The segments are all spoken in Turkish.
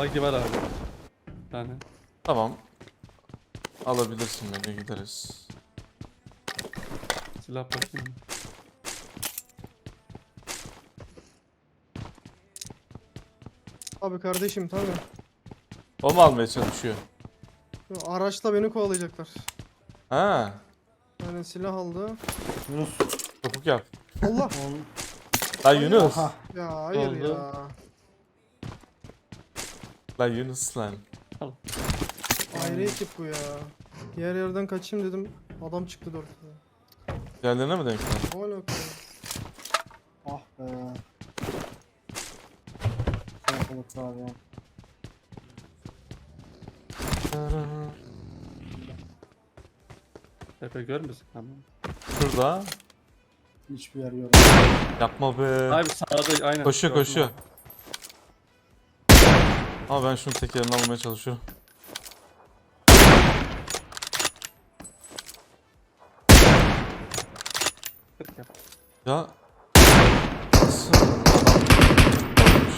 Buggy var abi. Bir tane. Tamam. Alabilirsin beni gideriz. Silah bakayım. Abi kardeşim tabii. O mu almaya çalışıyor? Araçla beni kovalayacaklar. Ha. Yani silah aldı. Yunus. Topuk yap. Allah. Lan Yunus. Aha. ya hayır Oldu. ya. Lan Yunus lan. Ayrı ekip bu ya. Diğer yerden kaçayım dedim. Adam çıktı dört. Diğerlerine mi denk geldin? Ne alaka? Ah be. Salatalık abi ya. Tepe görmüyorsun tamam. Şurada. Hiçbir yer yok. Yapma be. Abi sağda aynen. Koşuyor gördüm koşuyor. abi. Ama ben şunun tekerini almaya çalışıyorum. Ya. Nasıl adam olmuş?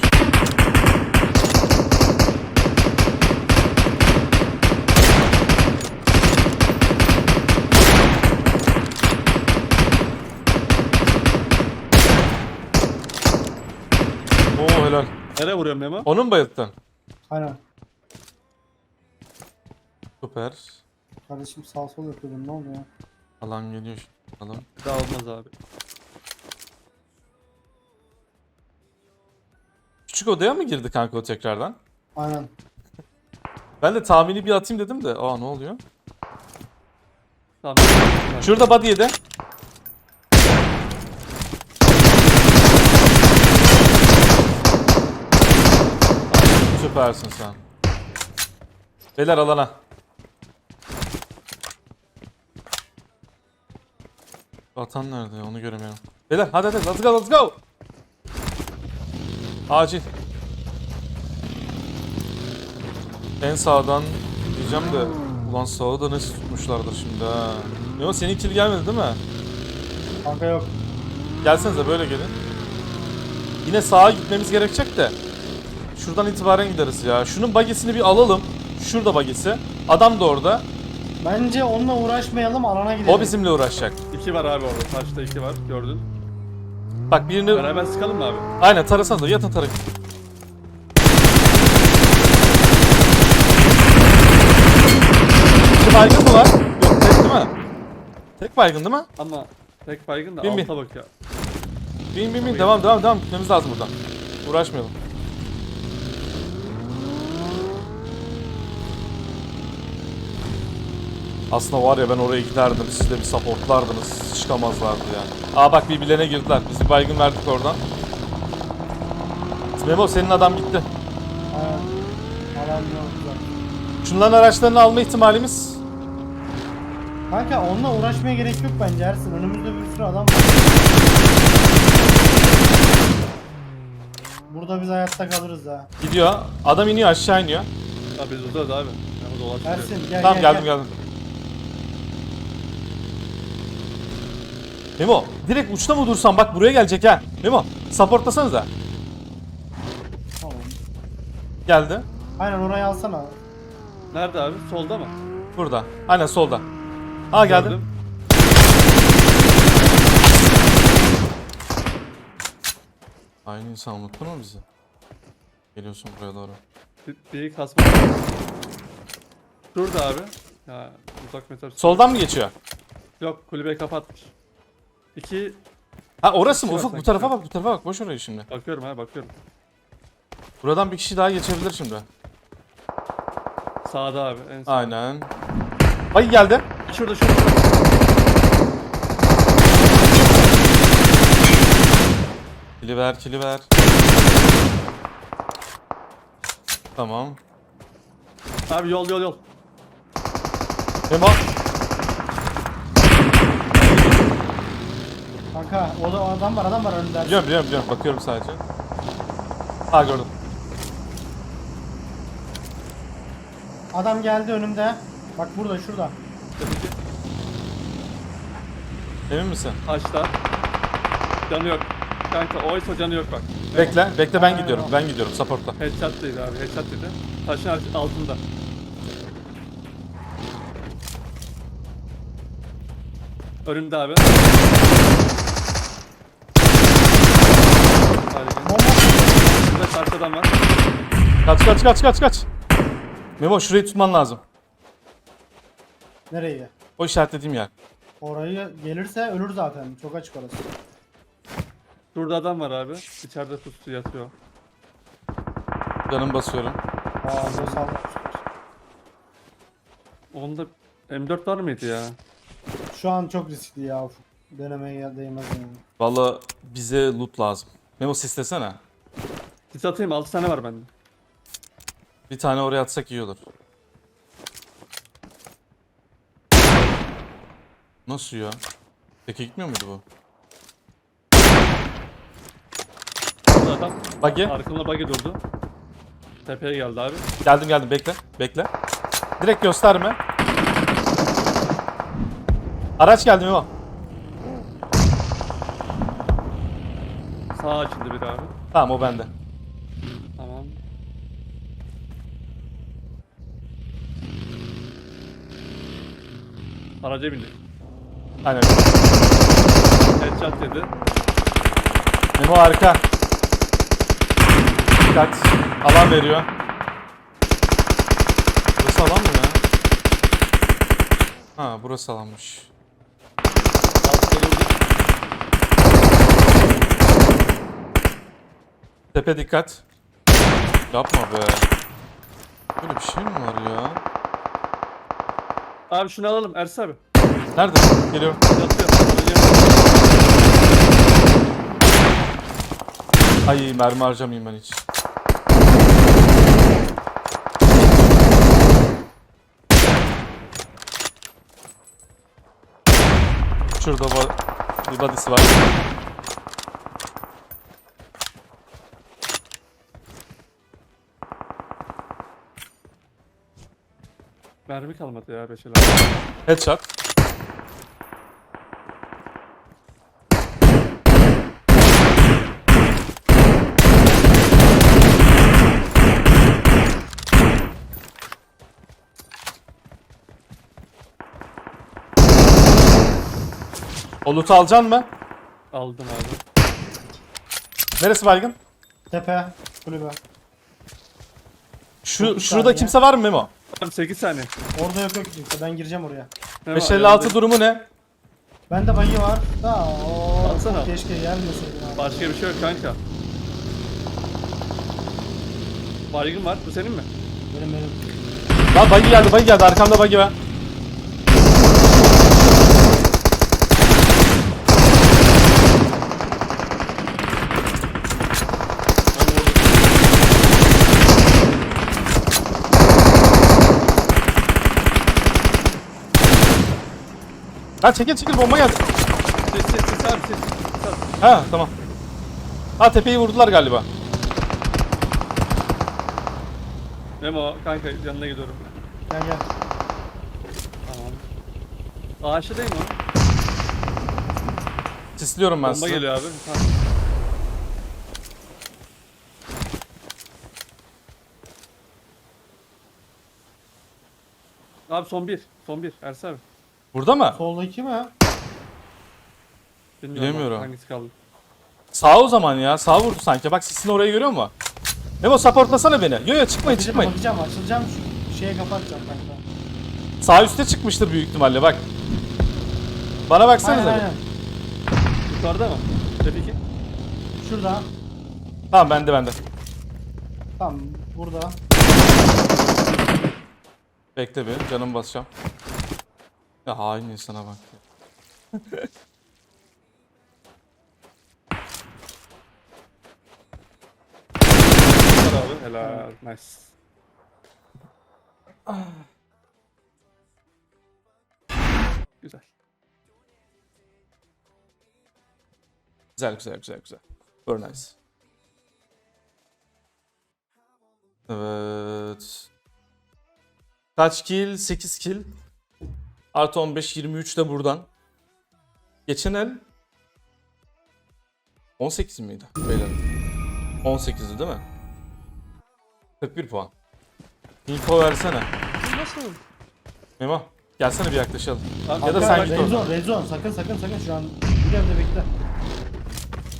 Oo helal. Nereye vuruyorum Memo? Onun bayılttın. Aynen. Süper. Kardeşim sağ sol yapıyordum ne oldu ya? Alan geliyor şimdi. Alan. Bir daha olmaz abi. Küçük odaya mı girdi kanka o tekrardan? Aynen. Ben de tahmini bir atayım dedim de. Aa ne oluyor? Tamam. Şurada body yedi. Süpersin sen. Beyler alana. Atan nerede? Onu göremiyorum. Beyler hadi hadi let's go let's go. Acil. En sağdan diyeceğim de ulan sağı da nasıl tutmuşlardır şimdi ha. Yok senin kill gelmedi değil mi? Kanka yok. Gelsenize böyle gelin. Yine sağa gitmemiz gerekecek de. Şuradan itibaren gideriz ya. Şunun bagesini bir alalım. Şurada bagesi. Adam da orada. Bence onunla uğraşmayalım alana gidelim. O bizimle uğraşacak. İki var abi orada. Karşıda iki var. Gördün. Bak birini... Beraber sıkalım mı abi? Aynen tarasanıza yatın tarayın. İki baygın mı var? Yok tek değil mi? Tek baygın değil mi? Ama tek baygın da Bin, bin. alta bak ya. Bin bin bin devam devam devam gitmemiz lazım buradan. Uğraşmayalım. Aslında var ya ben oraya giderdim siz de bir supportlardınız çıkamazlardı yani. Aa bak birbirlerine girdiler. Biz bir baygın verdik oradan. Memo senin adam gitti. Alan yok zaten. Şunların araçlarını alma ihtimalimiz Kanka onunla uğraşmaya gerek yok bence Ersin. Önümüzde bir sürü adam var. Burada biz hayatta kalırız ha. gidiyor. Adam iniyor aşağı iniyor. Abi biz uzarız abi. Memo dolaşıyor. Ersin gel Tamam gel geldim gel. geldim. Memo direkt uçta mı dursam bak buraya gelecek ha. Memo supportlasanıza. Tamam. Geldi. Aynen orayı alsana. Nerede abi? Solda mı? Burada. Aynen solda. Aa geldi. Gördüm. Aynı insan unuttun mu bizi? Geliyorsun buraya doğru. Bir, bir kasma. Şurada abi. Ya uzak mesafe. Soldan mı geçiyor? Yok kulübeyi kapatmış. İki Ha orası mı? Ufuk bu tarafa bak bu tarafa bak. Boş orayı şimdi. bakıyorum ha bakıyorum. Buradan bir kişi daha geçebilir şimdi. Sağda abi en sağ. Aynen. Ay geldi. Şurada şurada. Kili ver, kili ver. Tamam. Abi yol yol yol. Memo. Kanka o da adam var adam var önünde. Biliyorum biliyorum biliyorum. Bakıyorum sadece. Ha gördüm. Adam geldi önümde. Bak burada şurada. Emin misin? Taşta. Canı yok. Kanka oysa canı yok bak. Bekle, bekle ben gidiyorum. Ben gidiyorum supportla. Headshot değil abi. Headshot dedi. Taşın alt- altında. Önümde abi. Harika. Bomba. Burada karşı adam var. Kaç kaç kaç kaç kaç. Memo şurayı tutman lazım. Nereye? O işaretlediğim yer. Orayı gelirse ölür zaten. Çok açık orası. Şurada adam var abi. İçeride pustu yatıyor. Canım basıyorum. Aa bu. Onda M4 var mıydı ya? Şu an çok riskli ya. Denemeye değmez yani. Valla bize loot lazım. Memo sislesene. Sis atayım 6 tane var bende. Bir tane oraya atsak iyi olur. Nasıl ya? Peki gitmiyor muydu bu? Burada adam. Buggy. Arkamda buggy durdu. Tepeye geldi abi. Geldim geldim bekle. Bekle. Direkt gösterme. Araç geldi Memo. Sağa açıldı biri abi. Tamam o bende. Tamam. Araca bindi. Aynen. Headshot dedi. Memo arka. Dikkat. Alan veriyor. Burası alan mı ya? Ha burası alanmış. Tepe dikkat. Yapma be. Böyle bir şey mi var ya? Abi şunu alalım Ersin abi. Nerede? Geliyorum. Yatıyor. Ay mermi harcamayayım ben hiç. Şurada var. Bir body'si var. Mermi kalmadı ya beşer Headshot. O loot'u alacaksın mı? Aldım abi. Neresi baygın? Tepe. Kulübe. Şu Dokuz şurada saniye. kimse var mı Memo? Abi 8 saniye. Orada yok yok kimse. Ben gireceğim oraya. Memo, 556 yanında- durumu ne? Bende bayı var. Da o Alsana. keşke gelmeseydin abi. Başka bir şey yok kanka. Baygın var. Bu senin mi? Benim benim. Lan buggy geldi buggy geldi arkamda buggy var. Lan çekil çekil bomba geldi. Sis sis sis abi sis. sis abi. Ha tamam. Ha tepeyi vurdular galiba. Memo kanka yanına gidiyorum. Gel gel. Tamam. Ağaçta değil mi o? Sisliyorum ben Bomba size. geliyor abi. Ha. Abi son bir. Son bir. Ersin abi. Burada mı? Soldaki mi? Bilmiyorum Bilemiyorum. Hangisi kaldı? Sağ o zaman ya. Sağ vurdu sanki. Bak sisini orayı görüyor musun? Memo supportlasana beni. Yo yo çıkmayın Bakacağım, çıkmayın. bakacağım açılacağım şu şeye kapatacağım kanka. Sağ üstte çıkmıştır büyük ihtimalle bak. Bana Aynen baksanıza. bir. aynen. Yukarıda mı? Tabii ki. Şurada. Tamam bende bende. Tamam burada. Bekle bir canım basacağım. Ya hain insana bak. abi. Helal. Nice. Güzel. Güzel güzel güzel güzel. Very nice. Evet. Kaç kill? 8 kill. Artı 15 23 de buradan. Geçen el 18 miydi? Beyler. 18'di değil mi? 41 puan. Info versene. Nasıl? Memo gelsene bir yaklaşalım. Ya da sen git oradan. red zone. Sakın sakın sakın şu an. Bir evde bekle.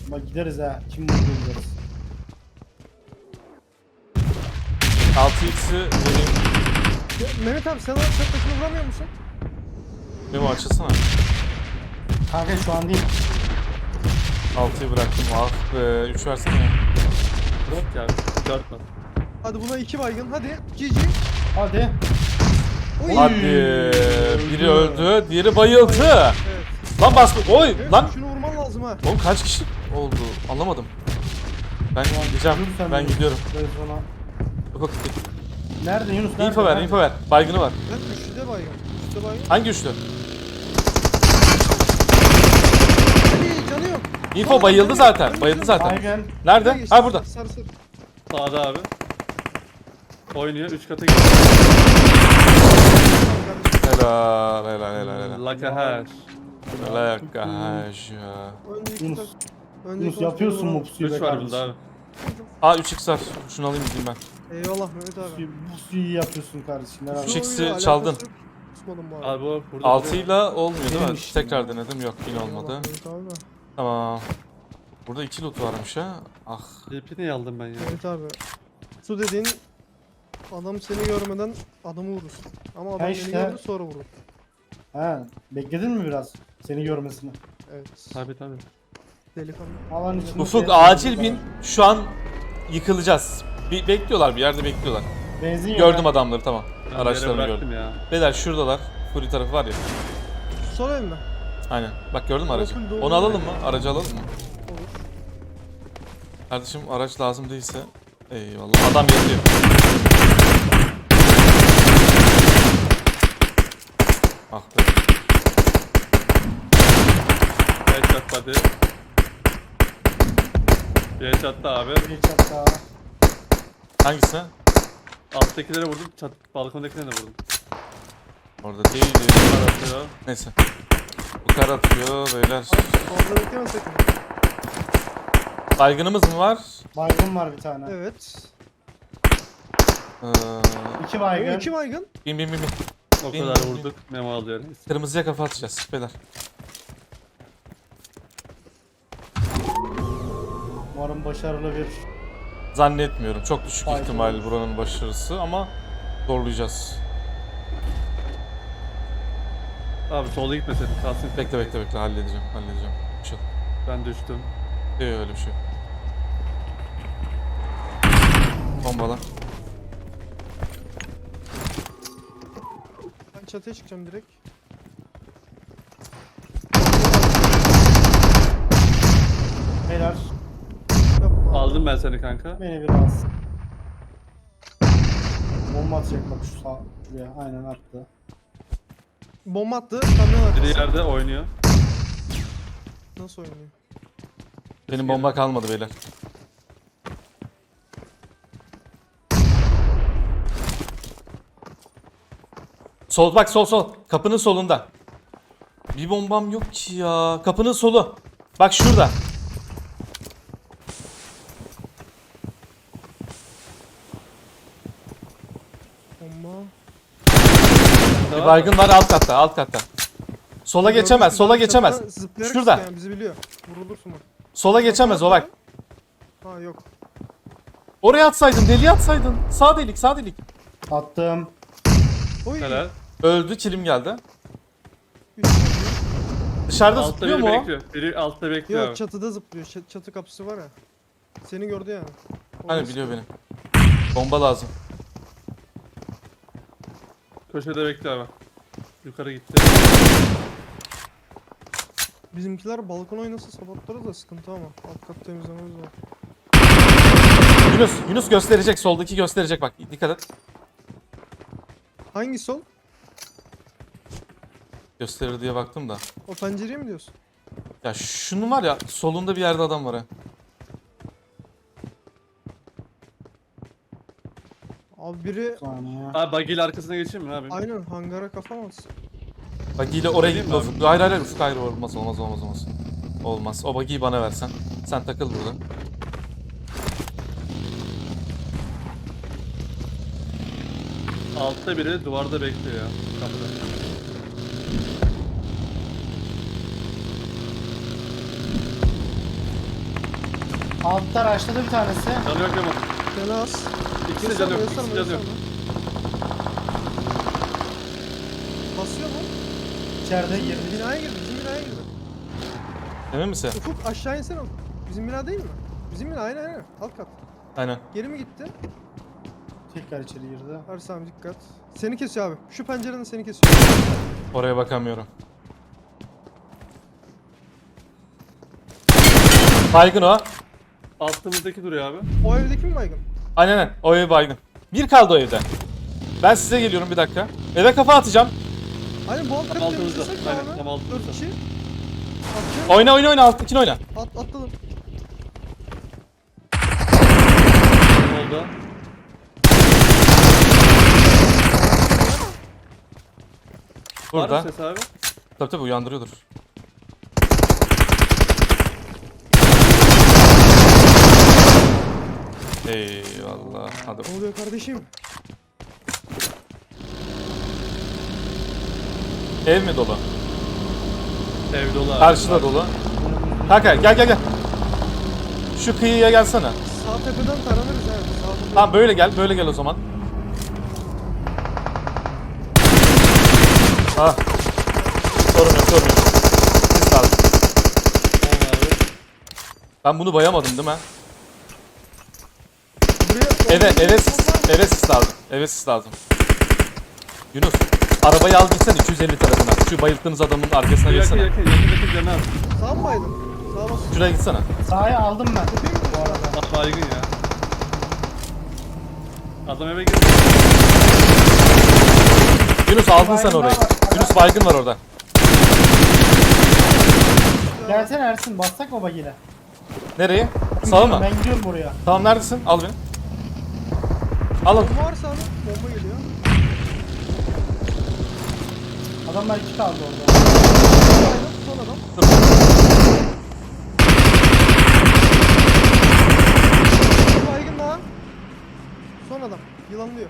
Bak gideriz ha. Kim mutlu gideriz. 6x'i vereyim. Ya, Mehmet abi sen sen taşını vuramıyor musun? Memo açılsana. Kanka şu an değil. 6'yı bıraktım. Ah be. 3 versene ya. Yok ya. Dört var. Hadi buna iki baygın hadi. GG. Hadi. Oy. Hadi. Biri öldü. Diğeri bayıldı. Evet. Lan bas. Oy Evet, lan. Şunu vurman lazım ha. Oğlum kaç kişi oldu? Anlamadım. Ben gideceğim. Sen Ben gidiyorum. Red zone'a. Yok, yok. Nerede Yunus? Nerede? Info ver, info ver. Baygını var. Ben üçlüde baygın. Üçlüde baygın. Hangi üçlü? Hadi canı yok. Info bayıldı zaten. Bayıldı zaten. Nerede? Ha burada. Sarı sarı. Sağda abi. Oynuyor. Üç kata gidiyor. Helal, helal, helal, helal. Laka her. Helal arkadaş ya. Önceki Yunus. tak- yapıyorsun mu pusuyu be Üç var kardeşim? bunda abi. Aa 3x var. Şunu alayım gideyim ben. Eyvallah Mehmet abi. Pusuyu, pusuyu iyi yapıyorsun kardeşim. X'i Soruyla çaldın. alakası yok. Bu arada. Abi o burada. 6 ile olmuyor değil mi? Neymiş? Tekrar denedim. Yok yine Eyvallah olmadı. Mehmet abi. de. Tamam. Burada 2 loot varmış ha. Ah. DP'ni aldım ben ya. Mehmet abi. Su dediğin adam seni görmeden adamı vurur. Ama adam beni işte. gördü sonra vurur. Ha, bekledin mi biraz seni görmesini? Evet. Tabi tabi. Delikanlı. Alan içinde. Ufuk acil bin. Şu an yıkılacağız. Bir bekliyorlar bir yerde bekliyorlar. Benzin yok. Gördüm ha. adamları tamam. Araçlarını gördüm. ya. Beyler şuradalar. Furi tarafı var ya. Sol ev mi? Aynen. Bak gördün mü aracı? Bakın doğru. Onu alalım mı? Aracı alalım mı? Olur. Kardeşim araç lazım değilse eyvallah. Adam yatıyor. Ah be. Headshot hadi. Bir headshot da abi. Geç hatta. Hangisine? Alttakilere vurdum. Çat, balkondakilere de vurdum. Orada değil. Atıyor. Neyse. Bu kar atıyor beyler. Fazla bekleme sakın. Baygınımız mı var? Baygın var bir tane. Evet. Ee, İki O baygın. iki baygın. bin bin bin bin. O Bin, kadar bin, vurduk. Memo alıyor. Kırmızıya kafa atacağız beyler. Umarım başarılı bir Zannetmiyorum. Çok düşük Baygın ihtimal buranın başarısı ama zorlayacağız. Abi solda gitmeseydin. Kalsın. Bekle bekle bekle halledeceğim halledeceğim. Çık. Ben düştüm. Yok öyle bir şey. yok. Bombala. Ben çatıya çıkacağım direkt. beyler. Yapma. Aldım ben seni kanka. Beni biraz. Bomba atacak bak şu sağ şuraya. Aynen attı. Bomba attı. Kamyon Biri yerde oynuyor. Nasıl oynuyor? Benim bomba kalmadı beyler. Sol bak sol sol. Kapının solunda. Bir bombam yok ki ya. Kapının solu. Bak şurada. Bomba. Bir baygın var alt katta alt katta. Sola geçemez sola geçemez. Zıplayarak Şurada. Yani bizi biliyor. Vurulursun bak. Sola geçemez o bak. Ha yok. Oraya atsaydın deliye atsaydın. Sağ delik sağ delik. Attım. Oy. Helal. Öldü kilim geldi. Üç tane. Dışarıda Altta zıplıyor biri mu o? bekliyor. Biri altta bekliyor. Yok abi. çatıda zıplıyor. Çatı kapısı var ya. Seni gördü yani. Hani biliyor beni. Bomba lazım. Köşede bekliyor abi. Yukarı gitti. Bizimkiler balkon oynasa sabotları da sıkıntı ama. Alt kat temizlememiz var. Yunus, Yunus gösterecek. Soldaki gösterecek bak. Dikkat et. Hangi sol? Gösterir diye baktım da. O pencereye mi diyorsun? Ya şunun var ya solunda bir yerde adam var ha. Abi biri. Abi buggy ile arkasına geçeyim mi abi? aynen hangara kafa mı atsın? Bak ile oraya Geleyim gitme mi Ufuk. Hayır hayır hayır Ufuk hayır olmaz olmaz olmaz olmaz. Olmaz. O bagiyi bana versen. Sen takıl burada. Altta biri duvarda bekliyor ya. Kapıda. Altta raşladı bir tanesi. Canı yok ama. Az. İkisi de canı yok. İkisi de canı yok. Basıyor mu? İçeride girdi. Binaya girdi. Bizim binaya girdi. Emin misin? Ufuk aşağı insene. Bizim bina değil mi? Bizim bina aynen aynen. Alt kat. Aynen. Geri mi gitti? Tekrar içeri girdi. Arsam dikkat. Seni kesiyor abi. Şu pencereden seni kesiyor. Oraya bakamıyorum. Baygın o. Altımızdaki duruyor abi. O evdeki mi baygın? Aynen aynen. O ev baygın. Bir kaldı o evde. Ben size geliyorum bir dakika. Eve kafa atacağım. Aynen bu alt Tam altımızda. temizlesek Aynen, tam altımızda. Dört kişi. Atacağım. Oyna oyna oyna alttakini oyna. At, atladım. Solda. Var Burada. mı ses abi? Tabii tabii uyandırıyordur. Eyvallah. Hadi. Ne oluyor kardeşim? Ev mi dolu? Ev dolu abi. Karşıda dolu. Kanka gel gel gel. Şu kıyıya gelsene. Sağ tepeden taranırız evet. Sağ. Tamam böyle gel, böyle gel o zaman. Ha. Sorun yok, sorun yok. Sis lazım. Abi. Ben bunu bayamadım değil mi? Buraya Eve, eve sis, eve sis lazım. Eve sis lazım. Yunus, arabayı al gitsen 250 tarafına. Şu bayılttığınız adamın arkasına Yakın geçsene. yakın yakın yakın canı az. Sağ mı baydın? Sağa bas. Şuraya gitsene. Sahaya aldım ben. Bu arada? Ah baygın ya. Adam eve girdi. Yunus aldın sen Baygın orayı. var. Yunus baygın var orada. Gelsene Ersin bassak mı bagiyle? Nereye? Sağa mı? Ben gidiyorum buraya. Tamam neredesin? Al beni. Al al. Bomba varsa abi. Bomba geliyor. Adamlar iki kaldı orada. Son adam. Bir baygın daha. Son adam. Yılanlıyor.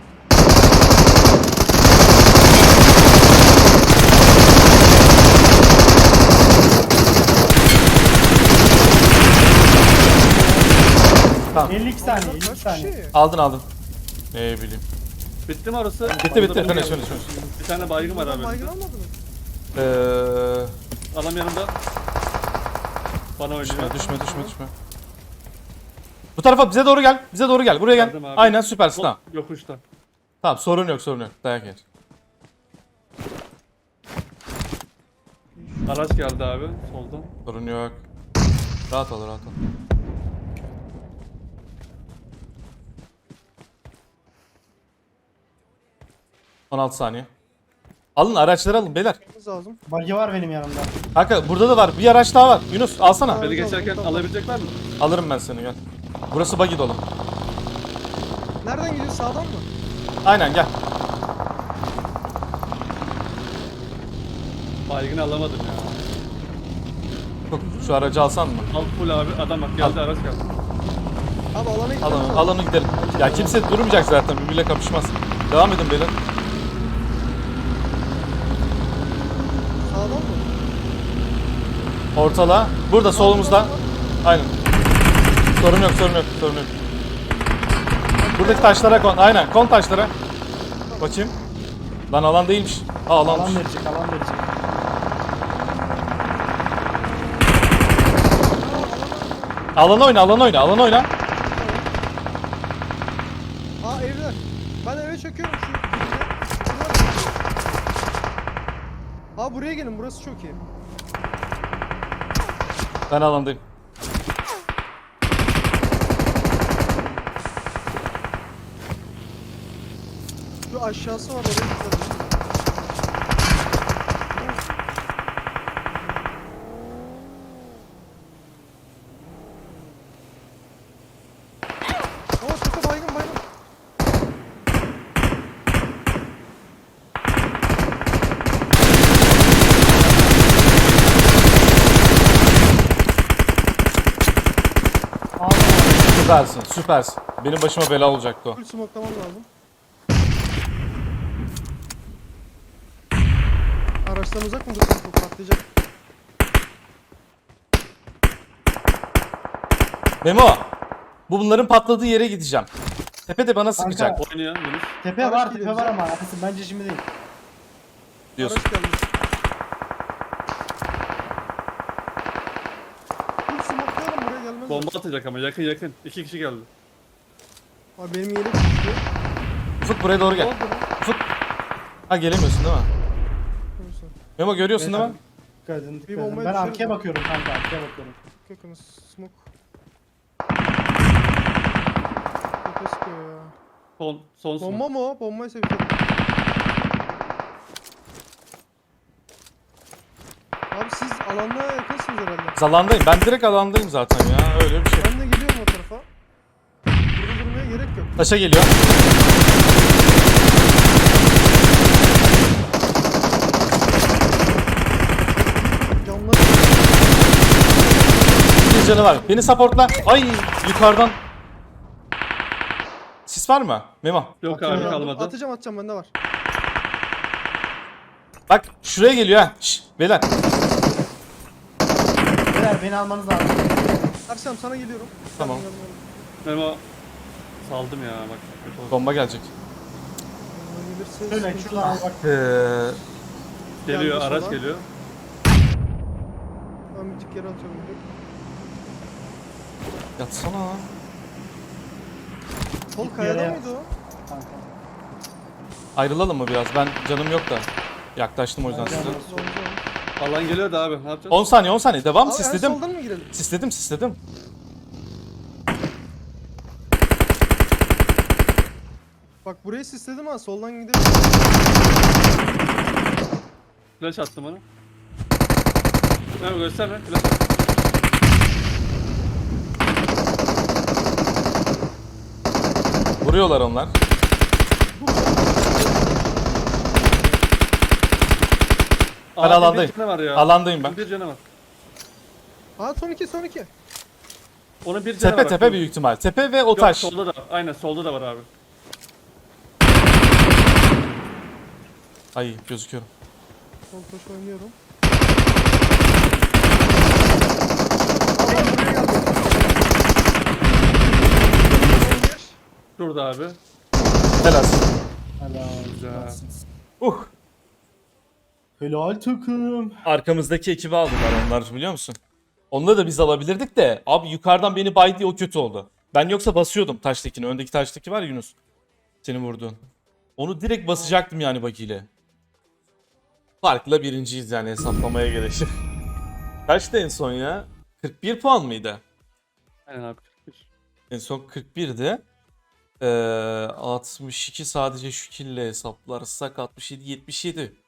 Tamam. 52 saniye, Bunlar 52 kaç saniye. kişi? Aldın aldın. Ne bileyim. Bitti mi orası? Bitti bitti. Finish. Bir tane baygın var abi. Baygın almadın mı? Eee... Adam yanımda. Bana oynuyor. Düşme düşme düşme düşme. Bu tarafa bize doğru gel. Bize doğru gel. Buraya gel. Geldim abi. Aynen süpersin tamam. Hop, Yokuşta. Tamam sorun yok sorun yok. Dayak yer. Araç geldi abi soldan. Sorun yok. Rahat ol rahat ol. ...16 saniye. Alın araçları alın beyler. Yapmamız lazım. Bagi var benim yanımda. Kanka burada da var. Bir araç daha var. Yunus alsana. Beni geçerken alabilecek var mı? Alırım ben seni gel. Burası buggy dolu. Nereden gidiyor? Sağdan mı? Aynen gel. Baygını alamadım ya. Çok- Şu aracı alsan mı? Al full abi adam bak geldi araç geldi. Abi alana gitmemiz Alanı, alanı gidelim. Ya kimse durmayacak zaten. Birbiriyle kapışmaz. Devam edin beyler. Sağdan mı? Ortala. Burada solumuzda. Aynen. Sorun yok, sorun yok, sorun yok. Buradaki taşlara kon. Aynen, kon taşlara. Bakayım. Lan alan değilmiş. Aa alanmış. Alan verecek, alan verecek. Alan oyna, alan oyna, alan oyna. Aa evler. Ben eve çöküyorum şu. Aa buraya gelin burası çok iyi. Ben alandayım. Şu aşağısı var oraya gidelim. Aa tepe baygın baygın. Süpersin, süpersin. Benim başıma bela olacaktı o. Full smoke'lamam lazım. Araçtan uzak mı dursun? Bu patlayacak. Memo, bu bunların patladığı yere gideceğim. Tepe de bana sıkacak Yunus. Tepe Araç var tepe var bize. ama bence şimdi değil. diyorsun. Araç geldi. Bomba atacak ama yakın yakın. İki kişi geldi. Abi benim yelek düştü. Ufuk buraya doğru gel. Ufuk. Ha gelemiyorsun değil mi? Memo görüyorsun değil mi? Dikkat Bir edin. bombayı Ben düşeriz arkaya mi? bakıyorum kanka arkaya bakıyorum. Yakınız. Smoke. Tepe sıkıyor ya. Son, son son. Bomba mı o? Bombayı seviyorum. Abi siz alanda yakınsınız herhalde. Biz alandayım. Ben direkt alandayım zaten ya. Öyle bir şey. Ben de geliyorum o tarafa. Burada durmaya gerek yok. Taşa geliyor. Camları Bir canı var. Beni supportla. Ay yukarıdan. Sis var mı? Memo. Yok abi kalmadı. Atacağım atacağım bende var. Bak şuraya geliyor ha. Şş, beyler. Beyler beni almanız lazım. Ersem sana geliyorum. Tamam. Sen Memo. Saldım ya bak. kötü oldu. Bomba gelecek. gelirse Şöyle sıkıntı şuradan al yok. bak. Ee, Geliyor araç sola. geliyor. Ben bir tık yere atıyorum. direkt. yatsana. Sol Git kayada mıydı o? Kanka. Ayrılalım mı biraz? Ben canım yok da. Yaklaştım o yüzden size. Zor. Alan geliyor da abi ne yapacağız? 10 saniye 10 saniye. Devam Abi en sisledim. soldan mı girelim? Sisledim sisledim. Bak burayı sisledim ha soldan gidelim. Flash attım ona. Memo gösterme. Flash. Vuruyorlar onlar. Ben Abi alandayım. Bir canı var ya. Alandayım ben. Bir canı var. Aa son iki son iki. Onun bir canı Tepe var. tepe büyük ihtimal. Tepe ve o Yok, taş. solda da. Aynen solda da var abi. Ay gözüküyorum. Sol taş oynuyorum. Şurada abi. Helal. Helal. Güzel. Uh. Helal takım. Arkamızdaki ekibi aldılar onlar biliyor musun? Onları da biz alabilirdik de abi yukarıdan beni bay diye o kötü oldu. Ben yoksa basıyordum taştakini. Öndeki taştaki var ya Yunus. Seni vurduğun. Onu direkt basacaktım yani bakiyle. Farkla birinciyiz yani hesaplamaya gerekir. Kaçtı en son ya? 41 puan mıydı? Aynen abi. 41. En son 41'di. Ee, 62 sadece şu kille hesaplarsak 67 77.